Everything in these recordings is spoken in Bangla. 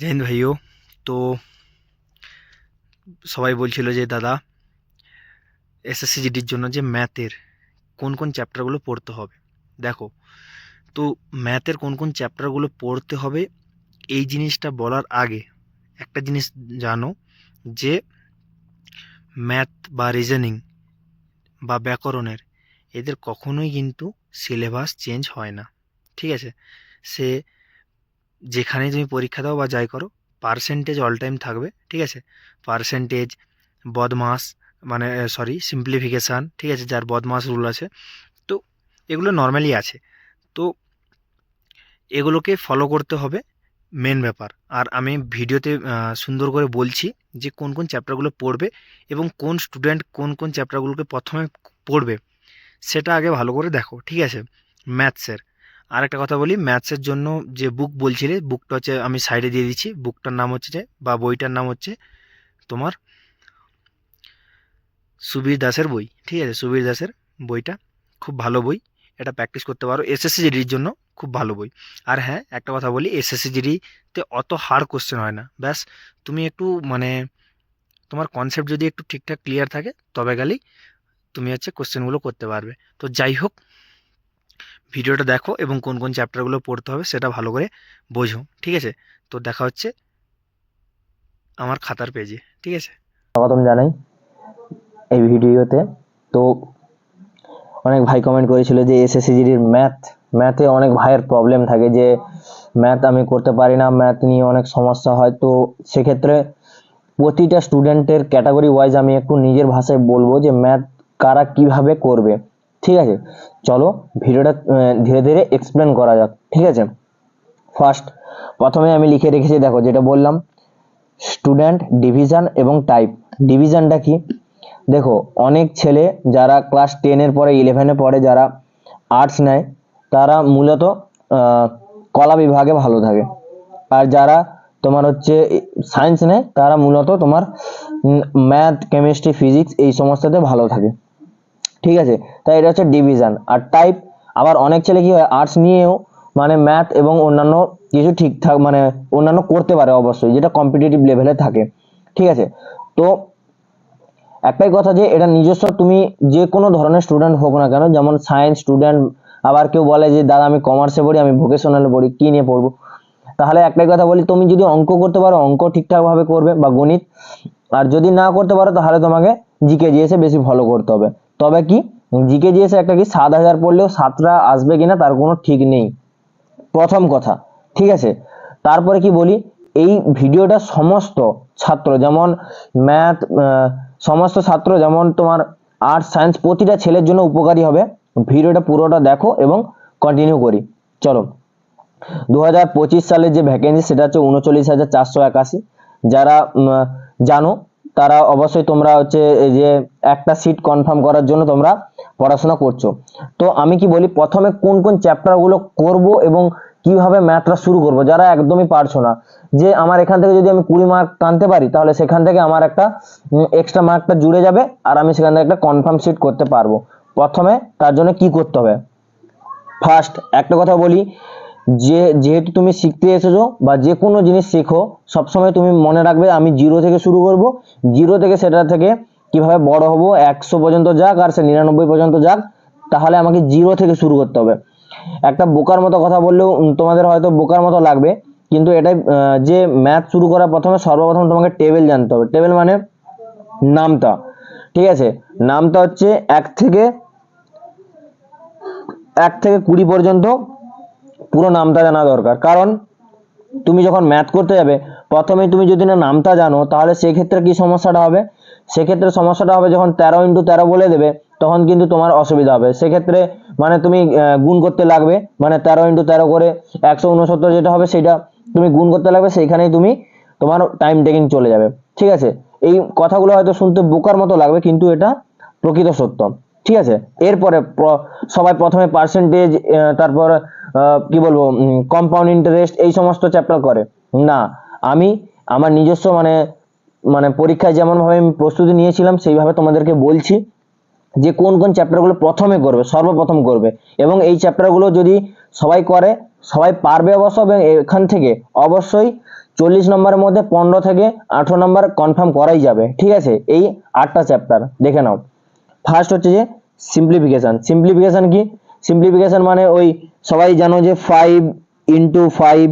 জয় ভাইও। তো সবাই বলছিল যে, দাদা এসএসসি জিডির জন্য যে ম্যাথের কোন কোন চ্যাপ্টারগুলো পড়তে হবে? দেখো, তো ম্যাথের কোন কোন চ্যাপ্টারগুলো পড়তে হবে, এই জিনিসটা বলার আগে একটা জিনিস জানো, যে ম্যাথ বা রিজনিং বা ব্যাকরণের এদের কখনোই কিন্তু সিলেবাস চেঞ্জ হয় না। ঠিক আছে? সে যেখানেই তুমি পরীক্ষা দাও বা যাই করো পার্সেন্টেজ অল টাইম থাকবে, ঠিক আছে? পার্সেন্টেজ বদমাস মানে সরি সিম্পলিফিকেশান ঠিক আছে? যার বদমাস রুল আছে। তো, এগুলো নর্মালি আছে। তো, এগুলোকে ফলো করতে হবে মেন ব্যাপার। আর আমি ভিডিওতে সুন্দর করে বলছি যে কোন কোন চ্যাপ্টারগুলো পড়বে এবং কোন স্টুডেন্ট কোন কোন চ্যাপ্টারগুলোকে প্রথমে পড়বে, সেটা আগে ভালো করে দেখো, ঠিক আছে? ম্যাথসের আর একটা কথা বলি, ম্যাথসের জন্য যে বুক বলছিলে বুকটা হচ্ছে আমি সাইডে দিয়ে দিচ্ছি। বুকটার নাম হচ্ছে যে, বা বইটার নাম হচ্ছে তোমার সুবীর দাসের বই। ঠিক আছে, সুবীর দাসের বইটা। খুব ভালো বই। এটা প্র্যাকটিস করতে পারো। এসএসসি জিডির জন্য খুব ভালো বই। আর হ্যাঁ একটা কথা বলি এসএসসি জিডিতে অত হার্ড কোশ্চেন হয় না। ব্যাস, তুমি একটু মানে তোমার কনসেপ্ট যদি একটু ঠিকঠাক ক্লিয়ার থাকে, তবে গেলেই তুমি হচ্ছে কোশ্চেনগুলো করতে পারবে। তো যাই হোক ভিডিওটা দেখো এবং কোন কোন চ্যাপ্টারগুলো পড়তে হবে সেটা ভালো করে বোঝো, ঠিক আছে? তো দেখা হচ্ছে আমার খাতার পেজে ঠিক আছে? স্বাগতম জানাই এই ভিডিওতে। তো অনেক ভাই কমেন্ট করেছিল যে এসএসসিজিডির ম্যাথ ম্যাথে অনেক ভাইয়ের প্রবলেম থাকে যে ম্যাথ আমি করতে পারি না ম্যাথ নিয়ে অনেক সমস্যা হয়। তো সেক্ষেত্রে প্রতিটা স্টুডেন্টের ক্যাটাগরি ওয়াইজ আমি একটু নিজের ভাষায় বলব যে ম্যাথ কারা কীভাবে করবে। ঠিক আছে? চলো ভিডিওটা ধীরে ধীরে এক্সপ্লেন করা যাক, ঠিক আছে? ফার্স্ট প্রথমে আমি লিখে রেখেছি, দেখো যেটা বললাম স্টুডেন্ট ডিভিশন এবং টাইপ ডিভিশনটা কি? দেখো, অনেক ছেলে যারা ক্লাস টেনের পরে ইলেভেনে পড়ে, যারা আর্টস নেয়, তারা মূলত কলা বিভাগে ভালো থাকে। আর যারা তোমার হচ্ছে সায়েন্স নেয়, তারা মূলত তোমার ম্যাথ কেমিস্ট্রি ফিজিক্স এই সমস্ততে ভালো থাকে। ঠিক আছে? তাই এটা হচ্ছে ডিভিশন আর টাইপ আবার অনেক ছেলে কি হয় আর্টস নিয়েও মানে ম্যাথ এবং অন্যান্য কিছু ঠিকঠাক মানে অন্যান্য করতে পারে অবশ্যই, যেটা কম্পিটিটিভ লেভেলে থাকে। ঠিক আছে? তো একটাই কথা যে এটা নিজস্ব, তুমি যে কোনো ধরনের স্টুডেন্ট হোক না কেন, যেমন সায়েন্স স্টুডেন্ট আবার কেউ বলে যে, দাদা, আমি কমার্সে পড়ি, আমি ভোকেশনালে পড়ি, কী নিয়ে পড়ব? তাহলে একটাই কথা বলি, তুমি যদি অঙ্ক করতে পারো, অঙ্ক ঠিকঠাকভাবে করবে বা গণিত, আর যদি না করতে পারো, তাহলে তোমাকে জিকে জিএসে বেশি ফলো করতে হবে। তবে কি? জিকে জিএসে একটা কি? সাত হাজার পড়লেও সাতটা আসবে কিনা তার কোনো ঠিক নেই। প্রথম কথা, ঠিক আছে? তারপরে কি বলি? এই ভিডিওটা সমস্ত ছাত্র, যেমন ম্যাথ সমস্ত ছাত্র, যেমন তোমার আর্টস সায়েন্স প্রতিটা ছেলের জন্য উপকারী হবে। ভিডিওটা পুরোটা দেখো এবং কন্টিনিউ করি। চলো। দু হাজার পঁচিশ সালের যে ভ্যাকেন্সি সেটা হচ্ছে উনচল্লিশ হাজার চারশো একাশি। যারা জানো তারা অবশ্যই তোমরা হচ্ছে এই যে একটা সিট কনফার্ম করার জন্য তোমরা পড়াশোনা করছ। তো আমি কি বলি, প্রথমে কোন কোন চ্যাপ্টারগুলো করব এবং কীভাবে ম্যাথটা শুরু করব, যারা একদমই পারছ না। যে আমার এখান থেকে যদি আমি কুড়ি মার্ক টানতে পারি, তাহলে সেখান থেকে আমার একটা এক্সট্রা মার্কটা জুড়ে যাবে আর আমি সেখান থেকে একটা কনফার্ম সিট করতে পারব। প্রথমে তার জন্য কি করতে হবে? ফার্স্ট একটা কথা বলি যে, যেহেতু তুমি শিখতে এসেছ বা যে কোনো জিনিস শেখো, সবসময় তুমি মনে রাখবে আমি জিরো থেকে শুরু করব। জিরো থেকে সেটা থেকে কীভাবে বড় হব, একশো পর্যন্ত যাক আর সে নিরানব্বই পর্যন্ত যাক, তাহলে আমাকে জিরো থেকে শুরু করতে হবে। একটা বোকার মতো কথা বললেও তোমাদের হয়তো বোকার মতো লাগবে, কিন্তু এটাই যে ম্যাথ শুরু করার প্রথমে সর্বপ্রথম তোমাকে টেবিল জানতে হবে। টেবিল মানে নামতা, ঠিক আছে? নামটা হচ্ছে এক থেকে এক থেকে কুড়ি পর্যন্ত পুরো নামটা জানা দরকার। কারণ তুমি যখন ম্যাথ করতে যাবে প্রথমে তুমি যদি না নামটা জানো, তাহলে সেক্ষেত্রে কি সমস্যাটা হবে? সেক্ষেত্রে সমস্যাটা হবে যখন তেরো ইন্টু তেরো বলে দেবে, তখন কিন্তু তোমার অসুবিধা হবে। সেক্ষেত্রে মানে তুমি গুণ করতে লাগবে মানে তেরো ইন্টু তেরো করে একশো উনসত্তর যেটা হবে সেটা তুমি গুণ করতে লাগবে, সেইখানেই তুমি তোমার টাইম টেকিং চলে যাবে। ঠিক আছে? এই কথাগুলো হয়তো শুনতে বোকার মতো লাগবে, কিন্তু এটা প্রকৃত সত্য। ঠিক আছে? এরপরে সবাই প্রথমে পার্সেন্টেজ তারপর কি বলব কম্পাউন্ড ইন্টারেস্ট এই সমস্ত চ্যাপ্টার করে। না, আমি আমার নিজস্ব মানে মানে পরীক্ষায় যেমন ভাবে আমি প্রস্তুতি নিয়েছিলাম, সেইভাবে তোমাদেরকে বলছি যে কোন কোন চ্যাপ্টারগুলো প্রথমে করবে, সর্বপ্রথম করবে। এবং এই চ্যাপ্টারগুলো যদি সবাই করে, সবাই পারবে অবশ্য, এবং এখান থেকে অবশ্যই চল্লিশ নম্বরের মধ্যে পনেরো থেকে আঠেরো নম্বর কনফার্ম করাই যাবে, ঠিক আছে? এই আটটা চ্যাপ্টার দেখে নাও। ফার্স্ট হচ্ছে যে সিম্পলিফিকেশন সিম্পলিফিকেশন কি? সিম্পলিফিকেশন মানে ওই সবাই জানো যে five into five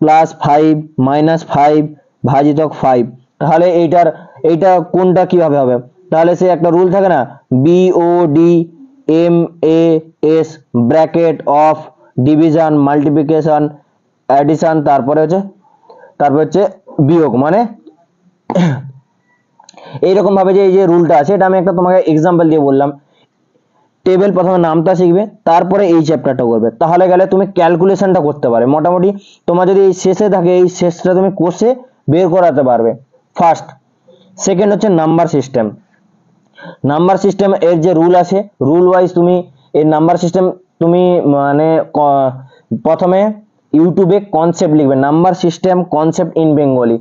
plus five minus five ভাজিতক ফাইভ তাহলে এইটার, এইটা কোনটা কীভাবে হবে? তাহলে সে একটা রুল থাকে না? B O D M A S bracket of division multiplication addition তারপরে হচ্ছে, তারপর হচ্ছে বিয়োগ। মানে এইরকম ভাবে যে, এই যে রুলটা আছে, এটা আমি একটা তোমাকে এক্সাম্পল দিয়ে বললাম। টেবিল প্রথমে নামটা শিখবে, তারপরে এই চ্যাপ্টারটা করবে। তাহলে গেলে তুমি ক্যালকুলেশনটা করতে পারবে। মোটামুটি তোমার যদি এই শেষে থাকে, এই শেষটা তুমি কোষে বের করাতে পারবে। ফার্স্ট সেকেন্ড হচ্ছে নাম্বার সিস্টেম নাম্বার সিস্টেম এর যে রুল আছে রুল ওয়াইজ তুমি এই নাম্বার সিস্টেম তুমি মানে প্রথমে ইউটিউবে কনসেপ্ট লিখবে। Number system concept in Bengali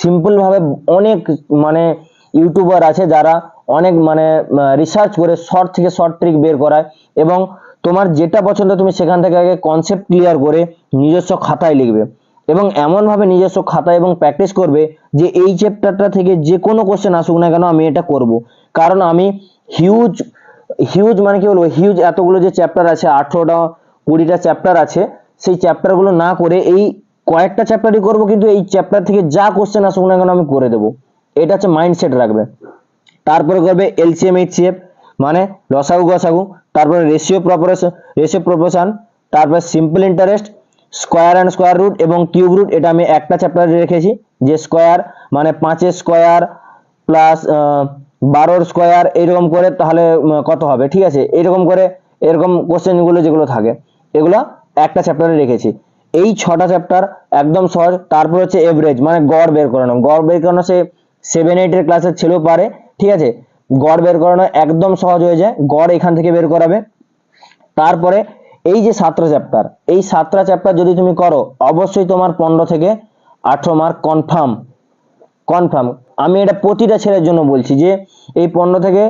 সিম্পলভাবে অনেক মানে ইউটিউবার আছে যারা অনেক মানে রিসার্চ করে শর্ট থেকে শর্ট ট্রিক বের করায় এবং তোমার যেটা পছন্দ তুমি সেখান থেকে আগে কনসেপ্ট ক্লিয়ার করে নিজস্ব খাতায় লিখবে। এবং এমনভাবে নিজস্ব খাতা এবং প্র্যাকটিস করবে যে এই চ্যাপ্টারটা থেকে যে কোনো কোশ্চেন আসুক না কেন আমি এটা করব। কারণ আমি হিউজ হিউজ মানে কি বলব? হিউজ এতগুলো যে চ্যাপ্টার আছে, আঠেরোটা, কুড়িটা চ্যাপ্টার আছে, সেই চ্যাপ্টারগুলো না করে এই কয়েকটা চ্যাপ্টারই করব, কিন্তু এই চ্যাপ্টার থেকে যা কোশ্চেন আসুক না কেন আমি করে দেবো। এটা হচ্ছে মাইন্ডসেট রাখবে। তারপরে করবে এলসিএম এইচসিএফ মানে লসাগু গসাগু, তারপরে রেশিও প্রপারেশন রেশিও প্রপোশন তারপরে simple interest square and square root এবং কিউব রুট এটা আমি একটা চ্যাপ্টারে রেখেছি, যে স্কোয়ার মানে পাঁচের স্কোয়ার প্লাস বারোর স্কোয়ার এরকম করে তাহলে কত হবে? ঠিক আছে? এরকম করে, এরকম কোশ্চেনগুলো যেগুলো থাকে, এগুলো একটা চ্যাপ্টারে রেখেছি। এই ছটা চ্যাপ্টার একদম সহজ, তারপর হচ্ছে এভারেজ মানে গড় বের করানো গড় বের করানো সে সেভেন এইটের ক্লাসের ছেলেও পারে ঠিক আছে? গড় বের করানো একদম সহজ হয়ে যায়। গড় এখান থেকে বের করাবে। তারপরে এই যে সাতটা চ্যাপ্টার এই সাতটা চ্যাপ্টার যদি তুমি করো, অবশ্যই তোমার পনেরো থেকে আঠেরো মার্ক কনফার্ম কনফার্ম আমি এটা প্রতিটা ছেলের জন্য বলছি যে, এই পনেরো থেকে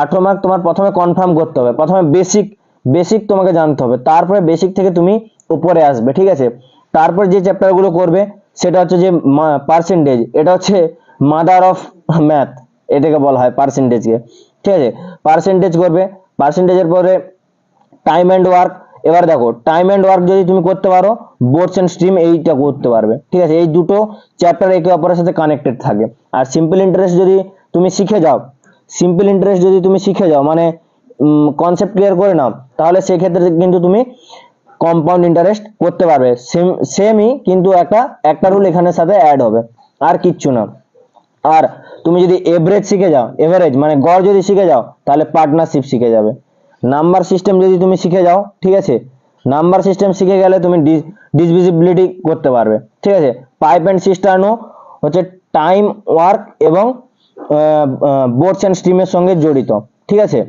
আঠেরো মার্ক তোমার প্রথমে কনফার্ম করতে হবে। প্রথমে বেসিক বেসিক তোমাকে জানতে হবে। তারপরে বেসিক থেকে তুমি উপরে আসবে, ঠিক আছে? তারপর যে চ্যাপ্টারগুলো করবে, সেটা হচ্ছে যে পার্সেন্টেজ এটা হচ্ছে মাদার অফ ম্যাথ এটাকে বলা হয় পার্সেন্টেজকে ঠিক আছে? পার্সেন্টেজ করবে। পার্সেন্টেজের পরে টাইম অ্যান্ড ওয়ার্ক এবার দেখো টাইম অ্যান্ড ওয়ার্ক যদি তুমি করতে পারো বোর্ডস অ্যান্ড স্ট্রিম এইটা করতে পারবে। ঠিক আছে? এই দুটো চ্যাপ্টার একে অপরের সাথে কানেক্টেড থাকে। আর সিম্পল ইন্টারেস্ট যদি তুমি শিখে যাও সিম্পল ইন্টারেস্ট যদি তুমি শিখে যাও মানে কনসেপ্ট ক্লিয়ার করে নাও, তাহলে সেক্ষেত্রে কিন্তু তুমি কম্পাউন্ড ইন্টারেস্ট করতে পারবে। সেম সেমই কিন্তু একটা একটা রুল এখানের সাথে অ্যাড হবে। আর কিচ্ছু না। আর তুমি যদি এভারেজ শিখে যাও এভারেজ মানে গড় যদি শিখে যাও, তাহলে পার্টনারশিপ শিখে যাবে। নাম্বার সিস্টেম যদি তুমি শিখে যাও, ঠিক আছে? নাম্বার সিস্টেম শিখে গেলে তুমি ডিসভিজিবিলিটি করতে পারবে, ঠিক আছে? পাইপ অ্যান্ড সিস্টার্নও হচ্ছে টাইম ওয়ার্ক এবং বোর্ডস অ্যান্ড স্ট্রিমের সঙ্গে জড়িত, ঠিক আছে?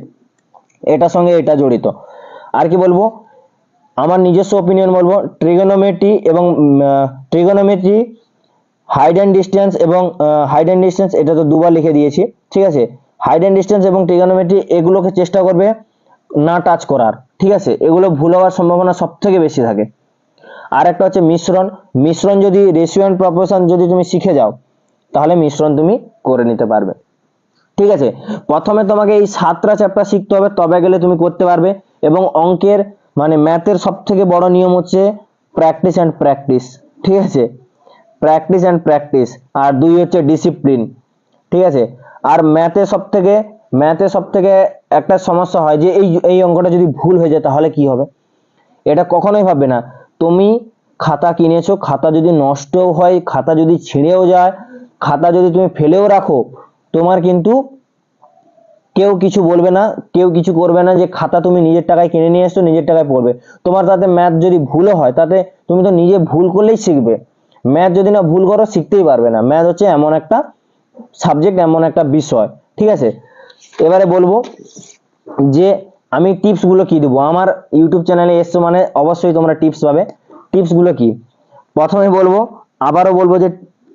এটার সঙ্গে এটা জড়িত। আর কি বলব? আমার নিজস্ব ওপিনিয়ন বলব ট্রিগোনোমেট্রি এবং ট্রিগোনোমেট্রি হাইড অ্যান্ড ডিস্টেন্স এবং হাইড অ্যান্ড ডিস্টেন্স এটা তো দুবার লিখে দিয়েছি, ঠিক আছে? হাইড অ্যান্ড ডিস্টেন্স এবং ট্রিগোনোমেট্রি এগুলোকে চেষ্টা করবে না টাচ করার, ঠিক আছে? এগুলো ভুল হওয়ার সম্ভাবনা সব থেকে বেশি থাকে। আর একটা হচ্ছে মিশ্রণ। মিশ্রণ যদি রেশিও অ্যান্ড প্রপোর্শন যদি তুমি শিখে যাও, তাহলে মিশ্রণ তুমি করে নিতে পারবে। ঠিক আছে? প্রথমে তোমাকে এই সাতটা চ্যাপ্টার শিখতে হবে, তবে গেলে তুমি করতে পারবে। এবং অঙ্কের মানে ম্যাথের সব থেকে বড় নিয়ম হচ্ছে প্র্যাকটিস অ্যান্ড প্র্যাকটিস ঠিক আছে? প্র্যাকটিস অ্যান্ড প্র্যাকটিস আর দুই হচ্ছে ডিসিপ্লিন ঠিক আছে? আর ম্যাথে সব থেকে ম্যাথে সব থেকে একটা সমস্যা হয় যে এই এই অঙ্কটা যদি ভুল হয়ে যায় তাহলে কি হবে? এটা কখনোই ভাববে না। তুমি খাতা কিনেছো, খাতা যদি নষ্টও হয়, খাতা যদি ছিঁড়েও যায়, খাতা যদি তুমি ফেলেও রাখো, তোমার কিন্তু কেউ কিছু বলবে না, কেউ কিছু করবে না যে খাতা তুমি নিজের টাকায় কিনে নিয়ে এসছো, নিজের টাকায় পড়বে। তোমার তাতে ম্যাথ যদি ভুলও হয়, তাতে তুমি তো নিজে ভুল করলেই শিখবে। ম্যাথ যদি না ভুল করো, শিখতেই পারবে না। ম্যাথ হচ্ছে এমন একটা সাবজেক্ট এমন একটা বিষয়, ঠিক আছে? এবারে বলব যে আমি টিপসগুলো কি দেবো? আমার ইউটিউব চ্যানেলে এসছো মানে অবশ্যই তোমরা টিপস পাবে। টিপসগুলো কি? প্রথমে বলব, আবারও বলব যে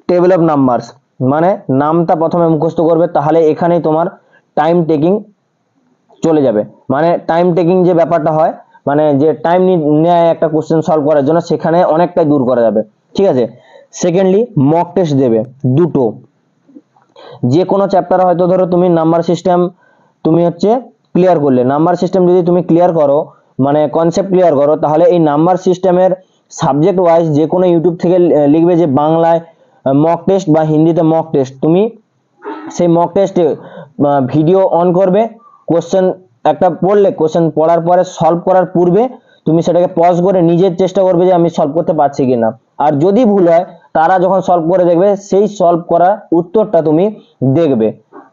টেবিল অফ নাম্বারস মানে নামটা প্রথমে মুখস্থ করবে, তাহলে এখানেই তোমার টাইম টেকিং চলে যাবে। মানে টাইম টেকিং যে ব্যাপারটা হয় মানে যে টাইম নেয় একটা কোশ্চেন সলভ করার জন্য, সেখানে অনেকটাই দূর করা যাবে। ঠিক আছে? সেকেন্ডলি মক টেস্ট দেবে, দুটো। যে কোনো চ্যাপ্টার হয়তো ধরো তুমি নাম্বার সিস্টেম তুমি হচ্ছে ক্লিয়ার করলে। নাম্বার সিস্টেম যদি তুমি ক্লিয়ার করো মানে কনসেপ্ট ক্লিয়ার করো, তাহলে এই নাম্বার সিস্টেমের সাবজেক্ট ওয়াইজ যে কোনো ইউটিউব থেকে লিখবে যে বাংলায় মক টেস্ট বা হিন্দিতে মক টেস্ট তুমি সেই মক টেস্টে ভিডিও অন করবে কোশ্চেন একটা পড়লে কোশ্চেন পড়ার পরে সলভ করার পূর্বে তুমি সেটাকে পজ করে নিজের চেষ্টা করবে যে আমি সলভ করতে পারছি কিনা। আর যদি ভুল হয়, তারা যখন সলভ করে দেখবে, সেই সলভ করা উত্তরটা তুমি দেখবে।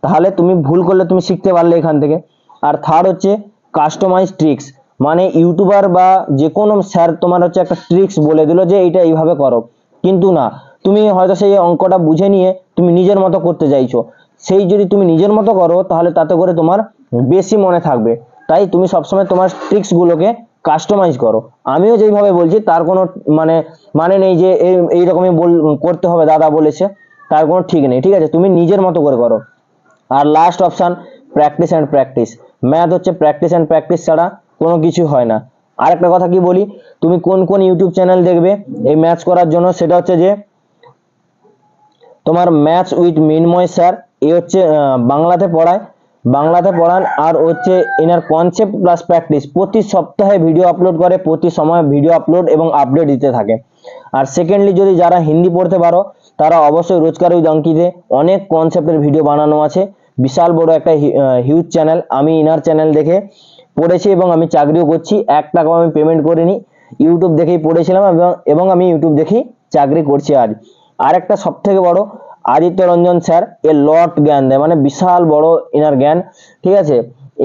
তাহলে তুমি ভুল করলে তুমি শিখতে পারলে এখান থেকে। আর থার্ড হচ্ছে কাস্টমাইজ ট্রিক্স মানে ইউটিউবার বা যে কোনো স্যার তোমার হচ্ছে একটা ট্রিক্স বলে দিল যে এইটা এইভাবে করো। কিন্তু না, তুমি হয়তো সেই অঙ্কটা বুঝে নিয়ে তুমি নিজের মতো করতে চাইছো। সেই যদি তুমি নিজের মতো করো, তাহলে তাতে করে তোমার বেশি মনে থাকবে। তাই তুমি সবসময় তোমার ট্রিক্স গুলোকে কাস্টমাইজ করো। আমিও যেইভাবে বলছি, তার কোনো মানে মানে নেই যে এই, এইরকমই বল, করতে হবে, দাদা বলেছে, তার কোনো ঠিক নেই, ঠিক আছে? তুমি নিজের মতো করে করো। আর last option practice and practice math হচ্ছে প্র্যাকটিস অ্যান্ড প্র্যাকটিস ছাড়া কোনো কিছু হয় না। আর একটা কথা কি বলি, তুমি কোন কোন ইউটিউব চ্যানেল দেখবে, এই ম্যাথস করার জন্য, সেটা হচ্ছে যে, তোমার ম্যাথস উইথ মিনময় স্যার এ হচ্ছে বাংলাতে পড়ায় বাংলাতে পড়ান আর হচ্ছে এনার কনসেপ্ট প্লাস প্র্যাকটিস প্রতি সপ্তাহে ভিডিও আপলোড করে, প্রতি সময় ভিডিও আপলোড এবং আপডেট দিতে থাকে। আর সেকেন্ডলি যদি যারা হিন্দি পড়তে পারো, তারা অবশ্যই রোজকার ওই দঙ্কিতে অনেক কনসেপ্টের ভিডিও বানানো আছে। বিশাল বড় একটা হিউজ চ্যানেল আমি ইনার চ্যানেল দেখে পড়েছি এবং আমি চাকরিও করছি। এক টাকাও আমি পেমেন্ট করিনি। ইউটিউব দেখেই পড়েছিলাম এবং এবং আমি ইউটিউব দেখেই চাকরি করছি আজ। আর একটা সবথেকে বড় Aditya Ranjan sir, a lot জ্ঞান দেয় মানে বিশাল বড় ইনার জ্ঞান, ঠিক আছে?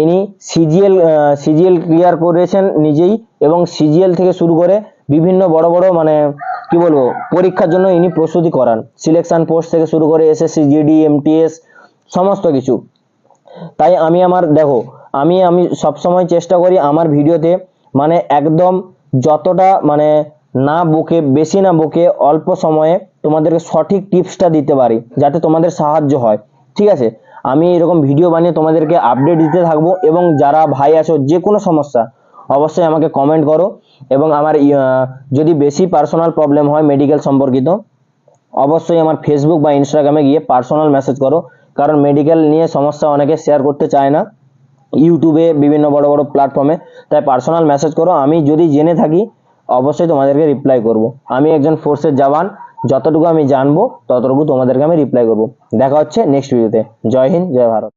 ইনি সিজিএল সিজিএল ক্লিয়ার করেছেন নিজেই এবং সিজিএল থেকে শুরু করে বিভিন্ন বড় বড় মানে কি বলব, পরীক্ষার জন্য ইনি প্রস্তুতি করান। সিলেকশন পোস্ট থেকে শুরু করে এসএসসি, জিডি, এমটিএস, সমস্ত কিছু। তাই আমি আমার, দেখো, আমি আমি সবসময় চেষ্টা করি আমার ভিডিওতে মানে একদম যতটা মানে না বকে, বেশি না বকে, অল্প সময়ে তোমাদেরকে সঠিক টিপসটা দিতে পারি, যাতে তোমাদের সাহায্য হয়। ঠিক আছে? আমি এরকম ভিডিও বানিয়ে তোমাদেরকে আপডেট দিতে থাকব এবং যারা ভাই আছো, যে কোনো সমস্যা, অবশ্যই আমাকে কমেন্ট করো এবং আমার যদি বেশি পার্সোনাল প্রবলেম হয় মেডিকেল সম্পর্কিত, অবশ্যই আমার ফেসবুক বা ইনস্টাগ্রামে গিয়ে পার্সোনাল মেসেজ করো। কারণ মেডিকেল নিয়ে সমস্যা অনেকে শেয়ার করতে চায় না। ইউটিউবে বিভিন্ন বড় বড় প্ল্যাটফর্মে তাই পার্সোনাল মেসেজ করো। আমি যদি জেনে থাকি, অবশ্যই তোমাদেরকে রিপ্লাই করব। আমি একজন ফোর্সের জওয়ান যতটুকু আমি জানব, ততটুকু তোমাদেরকে আমি রিপ্লাই করব। দেখা হচ্ছে নেক্সট ভিডিওতে জয় হিন্দ, জয় ভারত।